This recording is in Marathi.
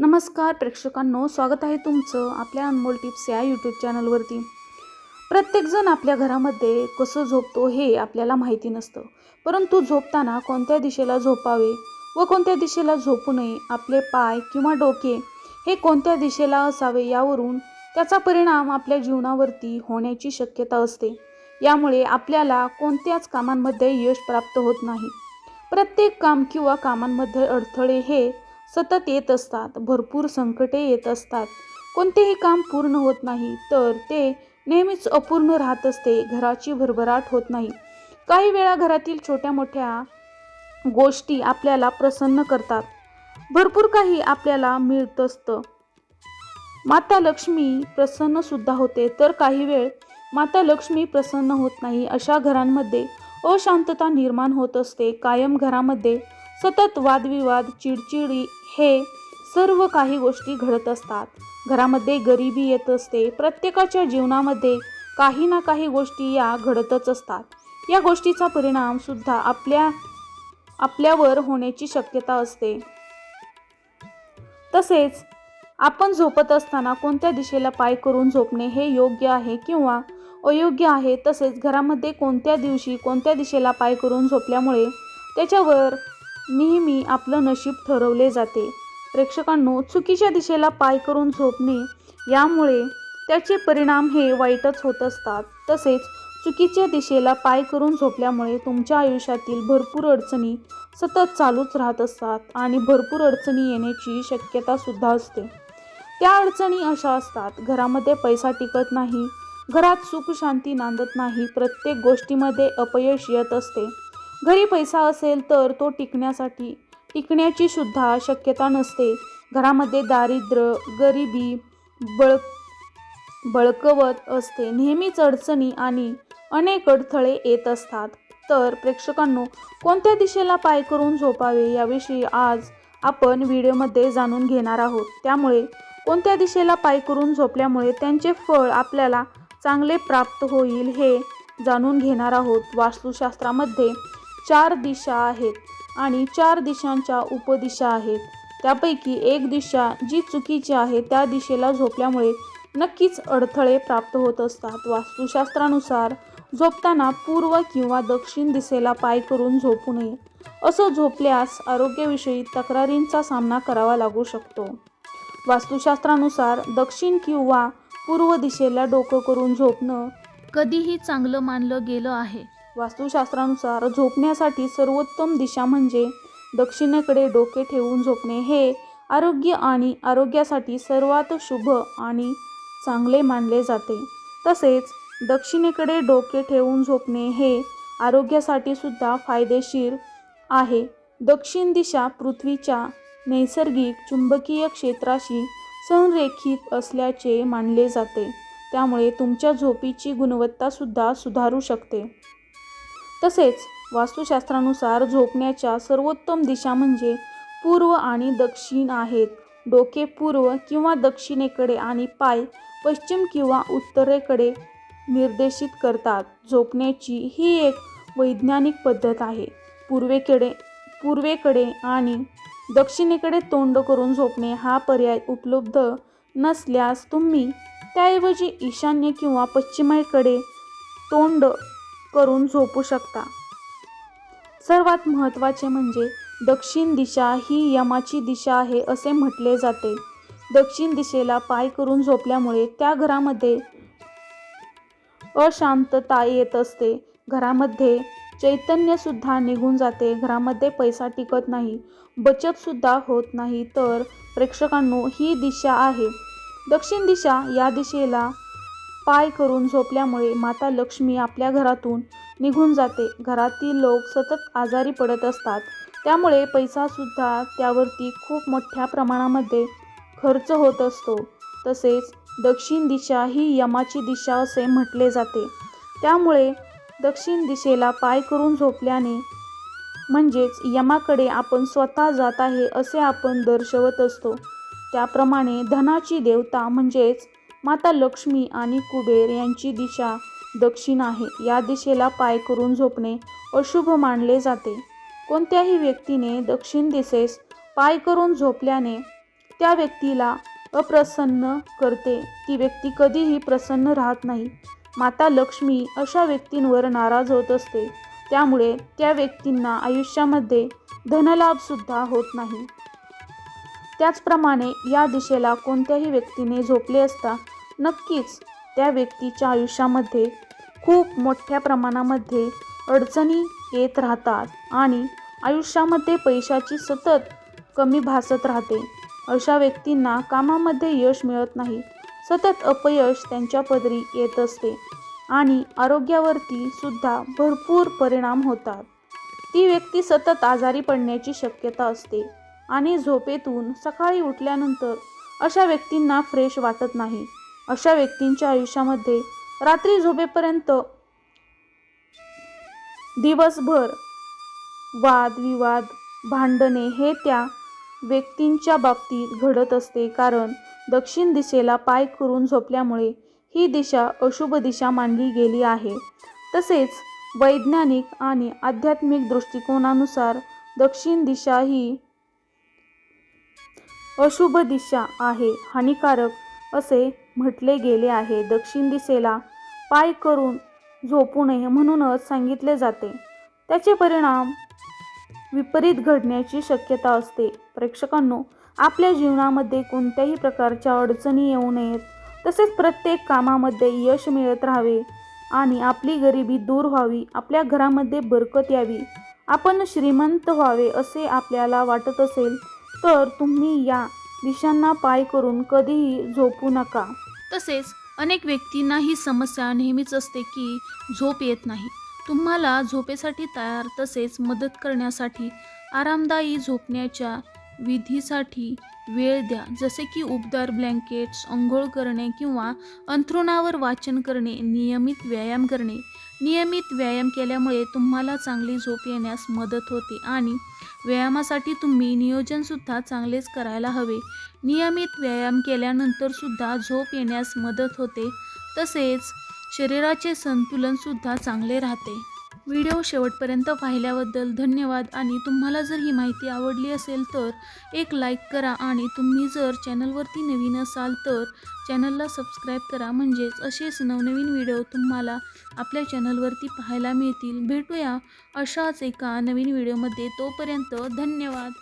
नमस्कार प्रेक्षकांनो स्वागत आहे तुमचं आपल्या अनमोल टिप्स या यूट्यूब चॅनलवरती. प्रत्येकजण आपल्या घरामध्ये कसं झोपतो हे आपल्याला माहिती नसतं. परंतु झोपताना कोणत्या दिशेला झोपावे व कोणत्या दिशेला झोपू नये आपले पाय किंवा डोके हे कोणत्या दिशेला असावे यावरून त्याचा परिणाम आपल्या जीवनावरती होण्याची शक्यता असते. यामुळे आपल्याला कोणत्याच कामांमध्ये यश प्राप्त होत नाही. प्रत्येक काम किंवा कामांमध्ये अडथळे हे सतत येत असतात भरपूर संकटे येत असतात. कोणतेही काम पूर्ण होत नाही तर ते नेहमीच अपूर्ण राहत असते घराची भरभराट होत नाही. काही वेळा घरातील छोट्या मोठ्या गोष्टी आपल्याला प्रसन्न करतात. भरपूर काही आपल्याला मिळत असतं. माता लक्ष्मी प्रसन्न सुद्धा होते तर काही वेळ माता लक्ष्मी प्रसन्न होत नाही अशा घरांमध्ये अशांतता निर्माण होत असते. कायम घरामध्ये सतत वादविवाद चिडचिडी हे सर्व काही गोष्टी घडत असतात. घरामध्ये गरिबी येत असते. प्रत्येकाच्या जीवनामध्ये काही ना काही गोष्टी या घडतच असतात. या गोष्टीचा परिणाम सुद्धा आपल्या आपल्यावर होण्याची शक्यता असते. तसेच आपण झोपत असताना कोणत्या दिशेला पाय करून झोपणे हे योग्य आहे किंवा अयोग्य आहे? तसेच घरामध्ये कोणत्या दिवशी कोणत्या दिशेला पाय करून झोपल्यामुळे त्याच्यावर नेहमी आपलं नशीब ठरवले जाते. प्रेक्षकांनो चुकीच्या दिशेला पाय करून झोपणे यामुळे त्याचे परिणाम हे वाईटच होत असतात. तसेच चुकीच्या दिशेला पाय करून झोपल्यामुळे तुमच्या आयुष्यातील भरपूर अडचणी सतत चालूच राहत असतात आणि भरपूर अडचणी येण्याची शक्यतासुद्धा असते. त्या अडचणी अशा असतात घरामध्ये पैसा टिकत नाही घरात सुख शांती नांदत नाही प्रत्येक गोष्टीमध्ये अपयश येत असते. घरी पैसा असेल तर तो टिकण्यासाठी टिकण्याची सुद्धा शक्यता नसते. घरामध्ये दारिद्र्य गरिबी बळ बळकवत असते. नेहमीच अडचणी आणि अनेक अडथळे येत असतात. तर प्रेक्षकांनो कोणत्या दिशेला पाय करून झोपावे याविषयी आज आपण व्हिडिओमध्ये जाणून घेणार आहोत. त्यामुळे कोणत्या दिशेला पाय करून झोपल्यामुळे त्यांचे फळ आपल्याला चांगले प्राप्त होईल हे जाणून घेणार आहोत. वास्तुशास्त्रामध्ये चार दिशा आहेत आणि चार दिशांच्या उपदिशा आहेत. त्यापैकी एक दिशा जी चुकीची आहे त्या दिशेला झोपल्यामुळे नक्कीच अडथळे प्राप्त होत असतात. वास्तुशास्त्रानुसार झोपताना पूर्व किंवा दक्षिण दिशेला पाय करून झोपू नये. असं झोपल्यास आरोग्याविषयी तक्रारींचा सामना करावा लागू शकतो. वास्तुशास्त्रानुसार दक्षिण किंवा पूर्व दिशेला डोकं करून झोपणं कधीही चांगलं मानलं गेलं आहे. वास्तुशास्त्रानुसार झोपण्यासाठी सर्वोत्तम दिशा म्हणजे दक्षिणेकडे डोके ठेवून झोपणे. हे आरोग्य आणि आरोग्यासाठी सर्वात शुभ आणि चांगले मानले जाते. तसेच दक्षिणेकडे डोके ठेवून झोपणे हे आरोग्यासाठी सुद्धा फायदेशीर आहे. दक्षिण दिशा पृथ्वीच्या नैसर्गिक चुंबकीय क्षेत्राशी संरेखित असल्याचे मानले जाते. त्यामुळे तुमच्या झोपीची गुणवत्तासुद्धा सुधारू शकते. तसेच वास्तुशास्त्रानुसार झोपण्याच्या सर्वोत्तम दिशा म्हणजे पूर्व आणि दक्षिण आहेत. डोके पूर्व किंवा दक्षिणेकडे आणि पाय पश्चिम किंवा उत्तरेकडे निर्देशित करतात. झोपण्याची ही एक वैज्ञानिक पद्धत आहे. पूर्वेकडे पूर्वेकडे आणि दक्षिणेकडे तोंड करून झोपणे हा पर्याय उपलब्ध नसल्यास तुम्ही त्याऐवजी ईशान्य किंवा पश्चिमेकडे तोंड करून झोपू शकता. सर्वात महत्त्वाचे म्हणजे दक्षिण दिशा ही यमाची दिशा आहे असे म्हटले जाते. दक्षिण दिशेला पाय करून झोपल्यामुळे त्या घरामध्ये अशांतता येत असते. घरामध्ये चैतन्यसुद्धा निघून जाते. घरामध्ये पैसा टिकत नाही. बचतसुद्धा होत नाही. तर प्रेक्षकांनो ही दिशा आहे. दक्षिण दिशा या दिशेला पाय करून झोपल्यामुळे माता लक्ष्मी आपल्या घरातून निघून जाते. घरातील लोक सतत आजारी पडत असतात. त्यामुळे पैसासुद्धा त्यावरती खूप मोठ्या प्रमाणामध्ये खर्च होत असतो. तसेच दक्षिण दिशा ही यमाची दिशा असे म्हटले जाते. त्यामुळे दक्षिण दिशेला पाय करून झोपल्याने म्हणजेच यमाकडे आपण स्वतः जात आहे असे आपण दर्शवत असतो. त्याप्रमाणे धनाची देवता म्हणजेच माता लक्ष्मी आणि कुबेर यांची दिशा दक्षिण आहे. या दिशेला पाय करून झोपणे अशुभ मानले जाते. कोणत्याही व्यक्तीने दक्षिण दिशेस पाय करून झोपल्याने त्या व्यक्तीला अप्रसन्न करते. ती व्यक्ती कधीही प्रसन्न राहत नाही. माता लक्ष्मी अशा व्यक्तींवर नाराज होत असते. त्यामुळे त्या व्यक्तींना आयुष्यामध्ये धनलाभसुद्धा होत नाही. त्याचप्रमाणे या दिशेला कोणत्याही व्यक्तीने झोपले असता नक्कीच त्या व्यक्तीच्या आयुष्यामध्ये खूप मोठ्या प्रमाणामध्ये अडचणी येत राहतात आणि आयुष्यामध्ये पैशाची सतत कमी भासत राहते. अशा व्यक्तींना कामामध्ये यश मिळत नाही. सतत अपयश त्यांच्या पदरी येत असते आणि आरोग्यावरती सुद्धा भरपूर परिणाम होतात. ती व्यक्ती सतत आजारी पडण्याची शक्यता असते. आणि झोपेतून सकाळी उठल्यानंतर अशा व्यक्तींना फ्रेश वाटत नाही. अशा व्यक्तींच्या आयुष्यामध्ये रात्री झोपेपर्यंत दिवसभर वादविवाद भांडणे हे त्या व्यक्तींच्या बाबतीत घडत असते. कारण दक्षिण दिशेला पाय करून झोपल्यामुळे ही दिशा अशुभ दिशा मानली गेली आहे. तसेच वैज्ञानिक आणि आध्यात्मिक दृष्टिकोनानुसार दक्षिण दिशा ही अशुभ दिशा आहे हानिकारक असे म्हटले गेले आहे. दक्षिण दिशेला पाय करून झोपू नये म्हणूनच सांगितले जाते. त्याचे परिणाम विपरीत घडण्याची शक्यता असते. प्रेक्षकांनो आपल्या जीवनामध्ये कोणत्याही प्रकारच्या अडचणी येऊ नयेत. तसेच प्रत्येक कामामध्ये यश मिळत राहावे आणि आपली गरिबी दूर व्हावी आपल्या घरामध्ये बरकत यावी. आपण श्रीमंत व्हावे असे आपल्याला वाटत असेल तर तुम्ही या दिशांना पाय करून कधीही झोपू नका. तसेच अनेक व्यक्तींना ही समस्या नेहमीच असते की झोप येत नाही. तुम्हाला झोपेसाठी तयार तसेच मदत करण्यासाठी आरामदायी झोपण्याच्या विधीसाठी वेळ द्या. जसे की उबदार ब्लँकेट्स अंघोळ करणे किंवा अंथरुणावर वाचन करणे नियमित व्यायाम करणे. नियमित व्यायाम केल्यामुळे तुम्हाला चांगली झोप येण्यास मदत होते आणि व्यायामासाठी तुम्ही नियोजनसुद्धा चांगलेच करायला हवे. नियमित व्यायाम केल्यानंतरसुद्धा झोप येण्यास मदत होते. तसेच शरीराचे संतुलनसुद्धा चांगले राहते. व्हिडिओ शेवटपर्यंत पाहिल्याबद्दल धन्यवाद. आणि तुम्हाला जर ही माहिती आवडली असेल तर एक लाईक करा आणि तुम्ही जर चॅनलवरती नवीन असाल तर चॅनलला सबस्क्राईब करा. म्हणजेच असेच नवनवीन व्हिडिओ तुम्हाला आपल्या चॅनलवरती पाहायला मिळतील. भेटूया अशाच एका नवीन व्हिडिओमध्ये तोपर्यंत धन्यवाद.